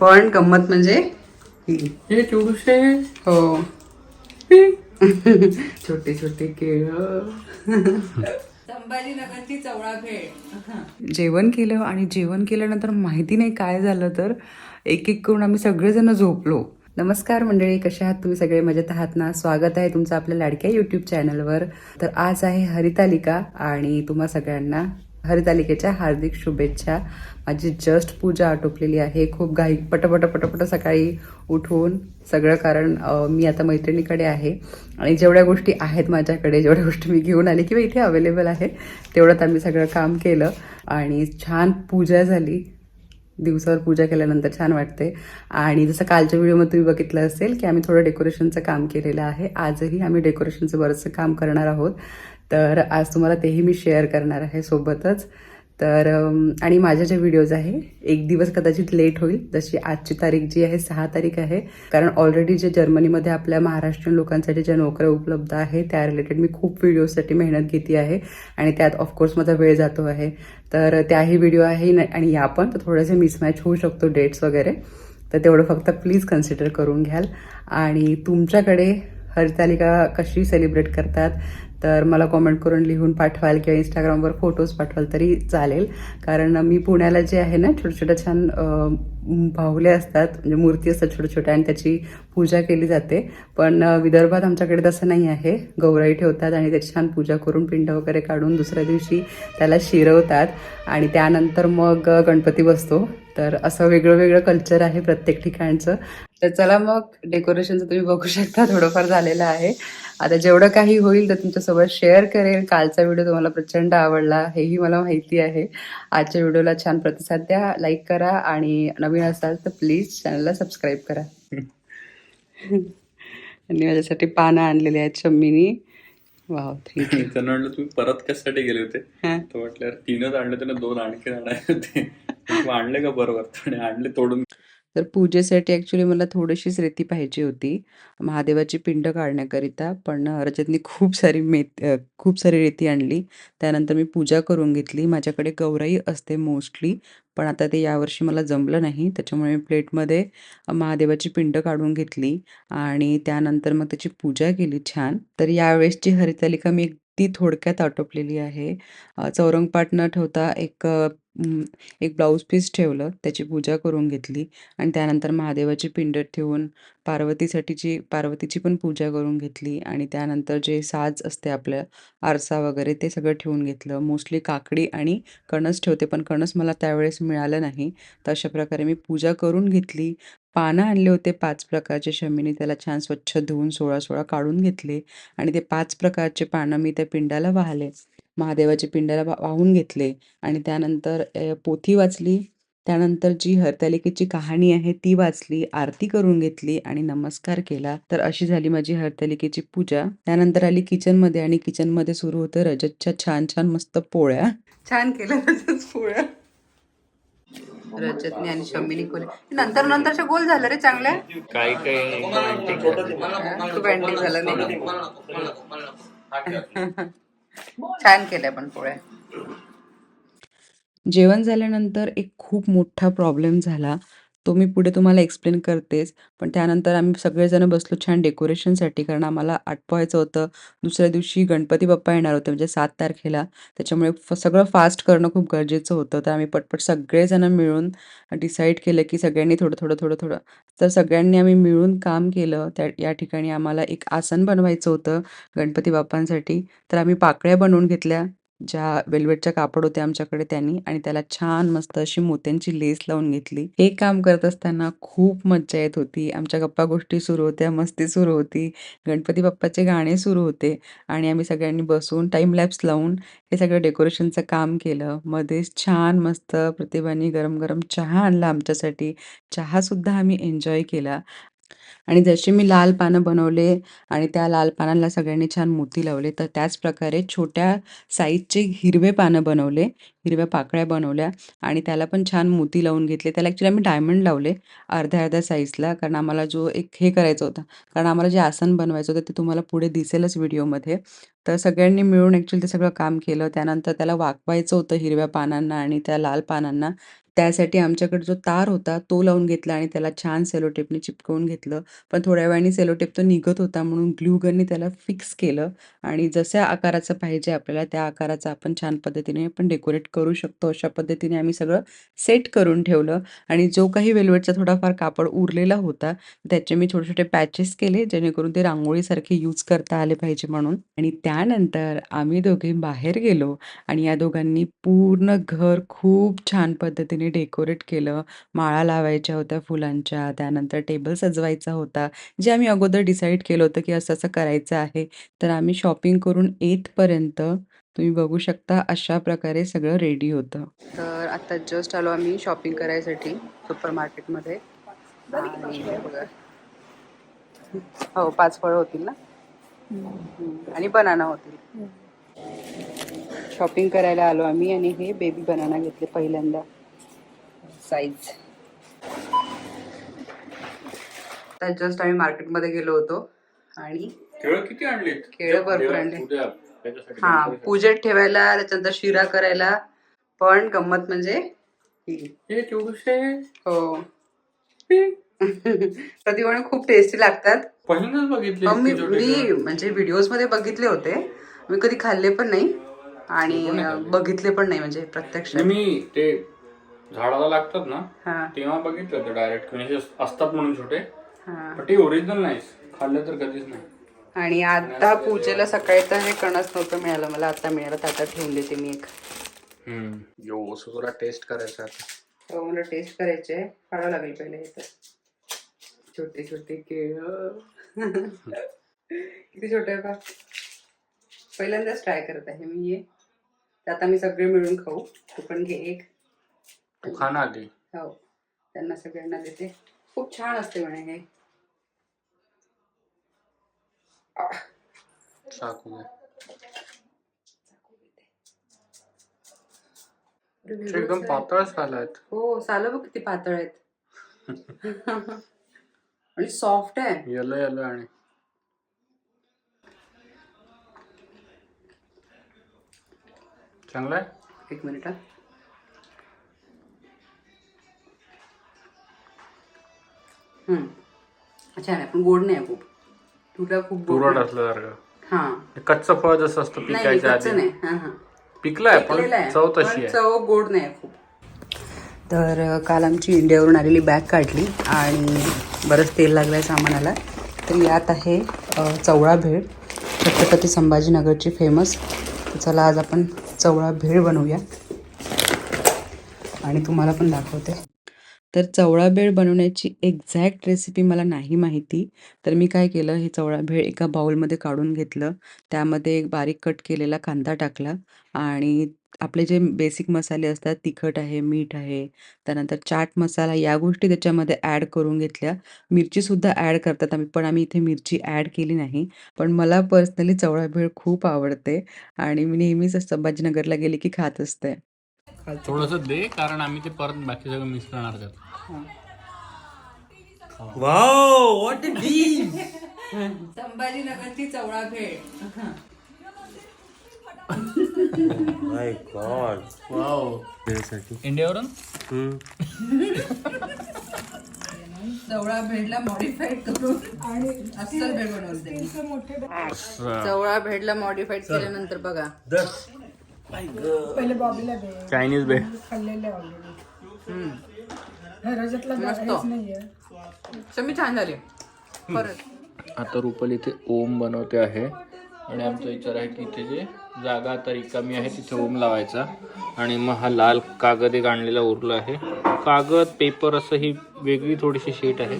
पण गंमत म्हणजे ही. हे हो. छोटे छोटे केळ. संभाजीनगरची चवळा भेळ जेवण केलं आणि जेवण केल्यानंतर माहिती नाही काय झालं तर एक एक करून आम्ही सगळेजण झोपलो. नमस्कार मंडळी कशा आहात तुम्ही? सगळे मजेत आहात ना? स्वागत आहे तुमचं आपल्या लाडक्या युट्यूब चॅनलवर तर आज आहे हरितालिका आणि तुम्हा सगळ्यांना हरितालिकेच्या हार्दिक शुभेच्छा. माझी जस्ट पूजा आटोपलेली आहे. खूप घाई पटपट पटपट सकाळी उठून सगळं कारण मी आता मैत्रिणीकडे आहे. आणि जेवढ्या गोष्टी आहेत माझ्याकडे जेवढ्या गोष्टी मी घेऊन आली किंवा इथे अवेलेबल आहे तेवढ्यात आम्ही सगळं काम केलं. आणि छान पूजा झाली. दिवसावर पूजा केल्यानंतर छान वाटते. आणि जसं कालच्या व्हिडिओमध्ये तुम्ही बघितलं असेल की आम्ही थोडं डेकोरेशनचं काम केलेलं आहे. आजही आम्ही डेकोरेशनचं बरंचसं काम करणार आहोत. तर आज तुम्हाला तेही मी शेअर करणार आहे सोबतच. तर आणि माझ्या ज्या व्हिडिओज आहे एक दिवस कदाचित लेट होईल. जशी आजची तारीख जी आहे सहा तारीख आहे. कारण ऑलरेडी जे जर्मनीमध्ये आपल्या महाराष्ट्रीयन लोकांसाठी ज्या नोकऱ्या उपलब्ध आहे त्या रिलेटेड मी खूप व्हिडिओजसाठी मेहनत घेतली आहे. आणि त्यात ऑफकोर्स माझा वेळ जातो आहे. तर त्याही व्हिडिओ आहे न- आणि या पण. तर थोडेसे मिसमॅच होऊ शकतो डेट्स वगैरे. तर तेवढं फक्त प्लीज कन्सिडर करून घ्याल. आणि तुमच्याकडे हरितालिका कशी सेलिब्रेट करतात तर मला कॉमेंट करून लिहून पाठवाल किंवा इंस्टाग्रामवर फोटोज पाठवाल तरी चालेल. कारण मी पुण्याला जे आहे ना छोट्या छोट्या छान अं, असतात. म्हणजे मूर्ती असतात छोट्या छोट्या आणि त्याची पूजा केली जाते. पण विदर्भात आमच्याकडे तसं नाही आहे. गौराई ठेवतात आणि त्याची छान पूजा करून पिंड वगैरे काढून दुसऱ्या दिवशी त्याला शिरवतात. आणि त्यानंतर मग गणपती बसतो. तर असं वेगळं वेगळं कल्चर आहे प्रत्येक ठिकाणचं. तर चला मग डेकोरेशनचं तुम्ही बघू शकता थोडंफार झालेलं आहे. आता जेवढं काही होईल ते तुमच्यासोबत शेअर करेल. कालचा व्हिडिओ तुम्हाला प्रचंड आवडला हेही मला माहिती आहे. आजच्या व्हिडिओला छान प्रतिसाद द्या लाईक करा आणि नवीन असाल तर प्लीज चॅनलला सबस्क्राईब करा. आणि माझ्यासाठी पानं आणलेली आहेत शम्मीनी. वाव त्यांना तुम्ही परत कशासाठी गेले होते. तर म्हटलं तीनच आणले ना दोन आणखी आणायचे होते. आणले का बरोबर? आणि आणले तोडून. तर पूजेसाठी ॲक्च्युली मला थोडीशीच रेती पाहिजे होती. महादेवाची पिंड काढण्याकरिता पण रजतनी खूप सारी मेथ खूप सारी रेती आणली. त्यानंतर मी पूजा करून घेतली. माझ्याकडे गौराई असते मोस्टली पण आता ते यावर्षी मला जमलं नाही. त्याच्यामुळे मी प्लेटमध्ये महादेवाची पिंड काढून घेतली आणि त्यानंतर मग त्याची पूजा केली छान. तर यावेळेसची हरितालिका मी ती थोडक्यात आटोपलेली आहे. चौरंगपाट न ठेवता एक एक ब्लाऊज पीस ठेवलं त्याची पूजा करून घेतली आणि त्यानंतर महादेवाची पिंड ठेवून पार्वतीसाठीची पार्वतीची पण पूजा करून घेतली आणि त्यानंतर जे साज असते आपल्या आरसा वगैरे ते सगळं ठेवून घेतलं. मोस्टली काकडी आणि कणस ठेवते पण कणस मला त्यावेळेस मिळालं नाही. तर अशा प्रकारे मी पूजा करून घेतली. पानं आणले होते पाच प्रकारचे शमीने त्याला छान स्वच्छ धुवून सोळा सोळा काढून घेतले आणि ते पाच प्रकारचे पानं मी त्या पिंडाला वाहले. महादेवाच्या पिंडाला वाहून घेतले आणि त्यानंतर पोथी वाचली त्यानंतर जी हरतालिकेची कहाणी आहे ती वाचली आरती करून घेतली आणि नमस्कार केला तर अशी झाली माझी हरतालिकेची पूजा त्यानंतर आली किचनमध्ये आणि किचनमध्ये सुरू होतं रजतच्या छान छान मस्त पोळ्या छान केलं रजत पोळ्या रजतने आणि शमीने कोले नंतर नंतरच्या गोल झालं रे चांगल्या काही काही खूप एंडिंग झालं नाही छान केल्या पण पोळ्या. जेवण झाल्यानंतर एक खूप मोठा प्रॉब्लेम झाला. तो मी पुढे तुम्हाला एक्सप्लेन करतेच. पण त्यानंतर आम्ही सगळेजण बसलो छान डेकोरेशनसाठी कारण आम्हाला आटपवायचं होतं दुसऱ्या दिवशी गणपती बाप्पा येणार होते म्हणजे सात तारखेला. त्याच्यामुळे फ सगळं फास्ट करणं खूप गरजेचं होतं. तर आम्ही पटपट सगळेजण मिळून डिसाईड केलं की सगळ्यांनी थोडं थोडं थोडं थोडं. तर सगळ्यांनी आम्ही मिळून काम केलं. त्या या ठिकाणी आम्हाला एक आसन बनवायचं होतं गणपती बाप्पांसाठी. तर आम्ही पाकळ्या बनवून घेतल्या. ज्या वेल्वेटच्या कापड होते आमच्याकडे त्यांनी आणि त्याला छान मस्त अशी मोत्यांची लेस लावून घेतली. हे काम करत असताना खूप मज्जा येत होती. आमच्या गप्पा गोष्टी सुरू होत्या मस्ती सुरू होती. गणपती बाप्पाचे गाणे सुरू होते आणि आम्ही सगळ्यांनी बसून टाइम लॅप्स लावून हे सगळं डेकोरेशनचं काम केलं. मध्येच छान मस्त प्रतिभानी गरम गरम चहा आणला आमच्यासाठी. चहासुद्धा आम्ही एन्जॉय केला. आणि जशी मी लाल पानं बनवले आणि त्या लाल पानांना सगळ्यांनी छान मोती लावले तर त्याच प्रकारे छोट्या साईजचे हिरवे पानं बनवले हिरव्या पाकळ्या बनवल्या आणि त्याला पण छान मोती लावून घेतले. त्याला ॲक्च्युली आम्ही डायमंड लावले अर्ध्या अर्ध्या साईजला कारण आम्हाला जो एक हे करायचं होतं कारण आम्हाला जे आसन बनवायचं होतं ते तुम्हाला पुढे दिसेलच व्हिडिओमध्ये. तर सगळ्यांनी मिळून ॲक्च्युली ते सगळं काम केलं. त्यानंतर त्याला वाकवायचं होतं हिरव्या पानांना आणि त्या लाल पानांना. त्यासाठी आमच्याकडे जो तार होता तो लावून घेतला आणि त्याला छान सेलोटेपने चिपकवून घेतलं. पण थोड्या वेळाने सेलोटेप तो निघत होता म्हणून ग्लूगनने त्याला फिक्स केलं आणि जशा आकाराचं पाहिजे आपल्याला त्या आकाराचं आपण छान पद्धतीने आपण डेकोरेट करू शकतो. अशा पद्धतीने आम्ही सगळं सेट करून ठेवलं आणि जो काही वेल्वेटचा थोडाफार कापड उरलेला होता त्याचे मी छोटे छोटे पॅचेस केले जेणेकरून ते रांगोळीसारखे यूज करता आले पाहिजे म्हणून. आणि त्यानंतर आम्ही दोघे बाहेर गेलो आणि या दोघांनी पूर्ण घर खूप छान पद्धतीने डेकोरेट केलं माळा लावायच्या होत्या फुलांच्या त्यानंतर टेबल सजवायचा होता. जे आम्ही अगोदर डिसाईड केलं होतं की असं असं करायचं आहे तर आम्ही शॉपिंग करून येतपर्यंत तुम्ही बघू शकता अशा प्रकारे सगळं रेडी होतं. तर आता जस्ट आलो आम्ही शॉपिंग करायसाठी सुपर मार्केटमध्ये. हे हो पाच फळं होतील ना. आणि बनाना होतील. शॉपिंग करायला आलो आम्ही आणि हे बेबी बनाना घेतले पहिल्यांदा. साईज तर जस्ट आम्ही मार्केटमध्ये गेलो होतो आणि केळं किती आणलीत? केळं भरपूर आणले. हा. पूजेत ठेवायला त्याच्यानंतर शिरा करायला पण गंमत म्हणजे ही. म्हणे खूप टेस्टी लागतात. मी मी. म्हणजे व्हिडिओजमध्ये बघितले होते. मी कधी खाल्ले पण नाही आणि. बघितले पण नाही म्हणजे प्रत्यक्ष. मी ते झाडाला लागतात ना हा. तेव्हा बघितलं होतं डायरेक्ट म्हणजे असतात म्हणून छोटे. हा. पण ते ओरिजिनल नाही खाल्लं तर कधीच नाही. आणि आता पूजेला सकाळी तर हे कणस नव्हतं मिळालं. मला आता मिळालं तर आता ठेवून देते मी एक. यो टेस्ट करायचा आता. हो मला टेस्ट करायचे. काढावं लागेल पहिले हे तर. छोटे छोटे केळ. किती छोटे आहे पा पहिल्यांदाच ट्राय करत आहे मी हे. तर आता मी सगळे मिळून खाऊ. तू पण घे एक. तू खा ना आधी हो. त्यांना सगळ्यांना देते. खूप छान असते म्हणे हे. चाकू दे. एकदम. पातळच खालायत हो सालं बघ किती पातळ आहेत. आणि सॉफ्ट आहे. येलो येलो आणि चांगलं आहे? एक मिनिट हा. छान आहे पण गोड नाही आहे खूप. तुला खूप गोड तुरट. असल्यासारखं हा. कच्चं फळ जसं असतं नाही पिकायच्या कच्चं आधी. नाही. हा हा. पिकलंय पण आहे, चव पण तशी आहे. चव गोड नाही आहे खूप. तर अ, काल आमची इंडियावरून आलेली बॅग काढली आणि बरंच तेल लागलंय सामानाला. तर यात आहे अ, चवळा भेळ. छत्रपती संभाजीनगरची फेमस तर चला आज आपण चवळा भेळ बनवूया. आणि तुम्हाला पण दाखवते. तर चवळा भेळ बनवण्याची एक्झॅक्ट रेसिपी मला नाही माहिती. तर मी काय केलं हे चवळा भेळ एका बाउलमध्ये काढून घेतलं. त्यामध्ये एक बारीक कट केलेला कांदा टाकला आणि आपले जे बेसिक मसाले असतात तिखट आहे मीठ आहे त्यानंतर चाट मसाला या गोष्टी त्याच्यामध्ये ॲड करून घेतल्या. मिरचीसुद्धा ॲड करतात आम्ही पण आम्ही इथे मिरची ॲड केली नाही. पण मला पर्सनली चवळा भेळ खूप आवडते आणि मी नेहमीच संभाजीनगरला गेले की खात असते. थोडस दे कारण आम्ही ते परत बाकी सगळं मिस करणार त्यात. वाव व्हॉट अ डील संभाजीनगरची चवळा भेळ माय गॉड वाव. इंडियावरून चवळा भेळला मॉडिफाईड करून आणि अस्सल भेळ. चवळा भेळला मॉडिफाईड केल्यानंतर बघा. पहिले बॉबीला दे. चायनीज बे. खाल्लेले ऑलरेडी रजतला. हेच नाहीये. समी छान झाली. आता रुपल इथे ओम बनवते आहे. आणि आमचा विचार आहे की इथे जे जागा आता रिकामी आहे तिथे ओम लावायचा. आणि मग हा लाल कागद एक आणलेला उरला आहे. कागद पेपर असं ही वेगळी थोडीशी शीट आहे.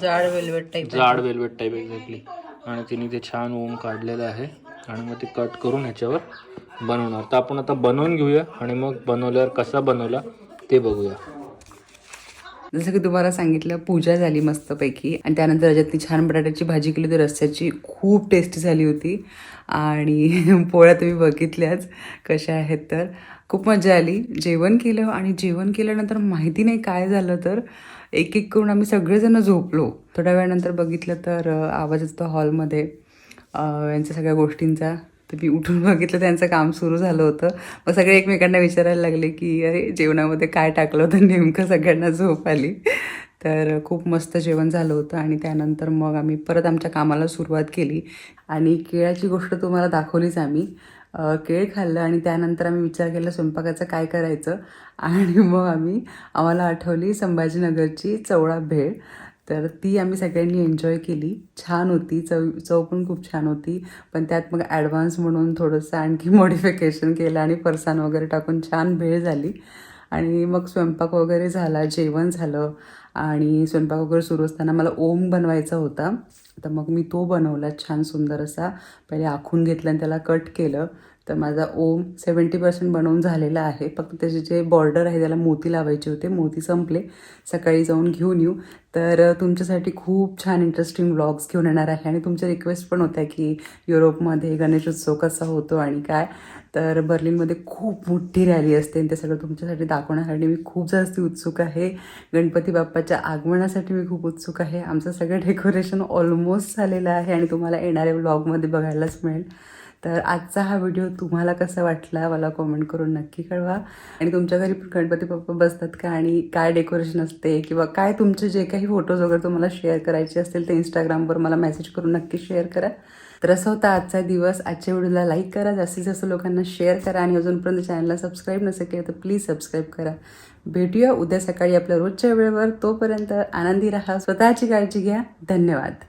जाड वेलवेट टाईप जाड वेलवेट टाईप एक्झॅक्टली आणि तिने ते छान ओम काढलेलं आहे. आणि मग ते कट करून ह्याच्यावर बनवणार. तर आपण आता बनवून घेऊया आणि मग बनवल्यावर कसा बनवला ते बघूया. जसं की तुम्हाला सांगितलं पूजा झाली मस्तपैकी. आणि त्यानंतर रजतनी छान बटाट्याची भाजी केली. होती रस्त्याची खूप टेस्टी झाली होती. आणि पोळ्या तुम्ही बघितल्याच कशा आहेत तर. खूप मजा आली. जेवण केलं आणि जेवण केल्यानंतर माहिती नाही काय झालं तर एक एक करून आम्ही सगळेजण झोपलो. थोड्या वेळानंतर बघितलं तर आवाज असतो हॉलमध्ये यांच्या सगळ्या गोष्टींचा. तर मी उठून बघितलं त्यांचं काम सुरू झालं होतं. मग सगळे एकमेकांना विचारायला लागले की अरे जेवणामध्ये काय टाकलं होतं? नेमकं सगळ्यांना झोप आली. तर खूप मस्त जेवण झालं होतं आणि त्यानंतर मग आम्ही परत आमच्या कामाला सुरुवात केली. आणि केळाची गोष्ट तुम्हाला दाखवलीच आम्ही. केळ खाल्लं आणि त्यानंतर आम्ही विचार केला स्वयंपाकाचं काय करायचं? आणि मग आम्ही आम्हाला आठवली संभाजीनगरची चवळा भेळ. तर ती आम्ही सगळ्यांनी एन्जॉय केली. छान होती. चव चव पण खूप छान होती. पण त्यात मग ॲडव्हान्स म्हणून थोडंसं आणखी मॉडिफिकेशन केलं आणि फरसाण वगैरे टाकून छान भेळ झाली. आणि मग स्वयंपाक वगैरे झाला जेवण झालं आणि स्वयंपाक वगैरे सुरू असताना मला ओम बनवायचा होता. तर मग मी तो बनवला छान सुंदर असा. पहिले आखून घेतलं आणि त्याला कट केलं. तर माझा ओम सेवन्टी पर्सेंट बनवून झालेला आहे. फक्त त्याचे जे बॉर्डर आहे त्याला मोती लावायचे होते. मोती संपले. सकाळी जाऊन घेऊन येऊ. तर तुमच्यासाठी खूप छान इंटरेस्टिंग व्लॉग्स घेऊन येणार आहे. आणि तुमच्या रिक्वेस्ट पण होत्या की युरोपमध्ये गणेश उत्सव कसा होतो आणि काय. तर बर्लिनमध्ये खूप मोठी रॅली असते आणि ते सगळं तुमच्यासाठी दाखवण्यासाठी मी खूप जास्त उत्सुक आहे. गणपती बाप्पाच्या आगमनासाठी मी खूप उत्सुक आहे. आमचं सगळं डेकोरेशन ऑलमोस्ट झालेलं आहे आणि तुम्हाला येणाऱ्या व्लॉगमध्ये बघायलाच मिळेल. तर आजचा हा व्हिडिओ तुम्हाला कसा वाटला मला कॉमेंट करून नक्की कळवा. आणि तुमच्या घरी पण गणपती बाप्पा बसतात का? आणि काय डेकोरेशन असते? किंवा काय तुमचे जे काही फोटोज वगैरे तुम्हाला शेअर करायचे असतील ते इंस्टाग्रामवर मला मेसेज करून नक्की शेअर करा. तर असं होता आजचा दिवस. आजच्या व्हिडिओला लाईक करा. जास्तीत जास्त लोकांना शेअर करा. आणि अजूनपर्यंत चॅनलला सबस्क्राईब नसेल केलं तर प्लीज सबस्क्राईब करा. भेटूया उद्या सकाळी आपल्या रोजच्या वेळेवर. तोपर्यंत आनंदी राहा. स्वतःची काळजी घ्या. धन्यवाद.